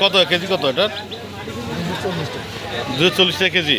কত? কেজি কত এটার? দুশো চল্লিশ টাকা কেজি।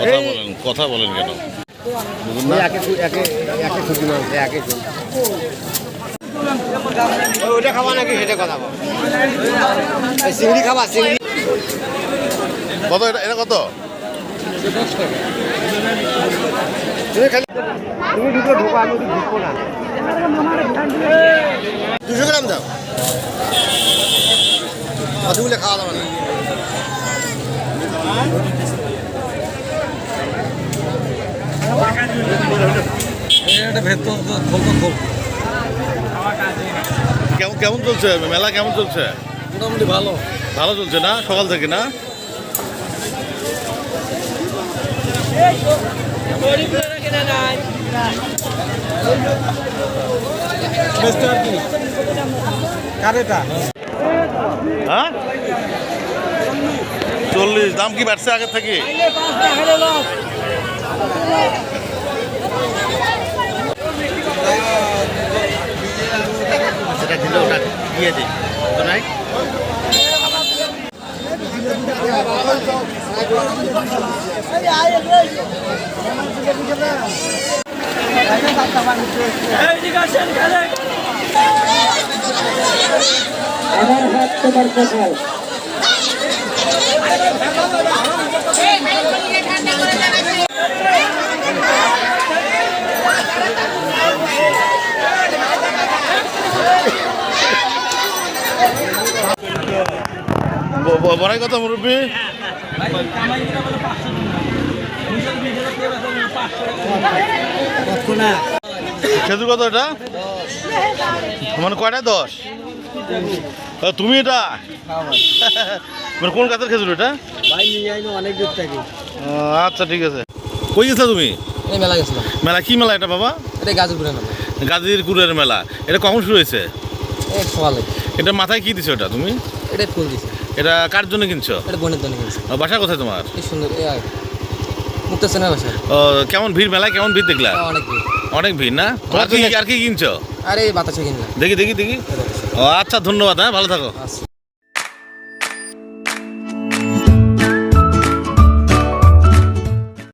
কথা বলেন কথা বলেন কেন? ওইটা খাবা নাকি? সেটা কথা চিংড়ি খাবা চিংড়ি। কত এটা? এটা কত? তুমি খালি তুমি ঢুকো ঢুকো আমি না। দুশো গ্রাম দাও। অতগুলো খাওয়া দাওয়া না এটা ভেতর খোল তো খোল কেমন কেমন চলছে? মেলা কেমন চলছে? মোটামুটি ভালো। ভালো চলছে না? সকাল থেকে না? কারেটা হ্যাঁ? চল্লিশ, দাম কি বাড়ছে আগের থেকে? সেটা দিলে ওটা দিয়ে দিই তো নাই? ব- ব- বড়াই কত মুরব্বী। খেজুর কত এটা? মানে কয়টা? দশ। তুমি এটা? মানে কোন গাছের খেজুর এটা? অনেক দূর থেকে আচ্ছা ঠিক আছে। কই গেছো তুমি? মেলা গেছিলাম। মেলা কি মেলা এটা বাবা? এটা গাজীপুরে মেলা। গাজীরপুরের মেলা। এটা কখন শুরু হয়েছে? সকালে। এটা মাথায় কি দিছো এটা তুমি? এটা ফুল দিছে। এটা কার জন্য কিনছো? এটা বোনের জন্য কিনছো। বাসা কোথায় তোমার? কি সুন্দর এই আয় মুক্ত বাসা। ও, কেমন ভিড় মেলায়? কেমন ভিড় দেখলা? অনেক ভিড়। অনেক ভিড় না? তোমার কি আর কি কিনছো? আরে বাতাসে কিনলাম। দেখি দেখি দেখি। ও আচ্ছা ধন্যবাদ হ্যাঁ ভালো থাকো। আচ্ছা।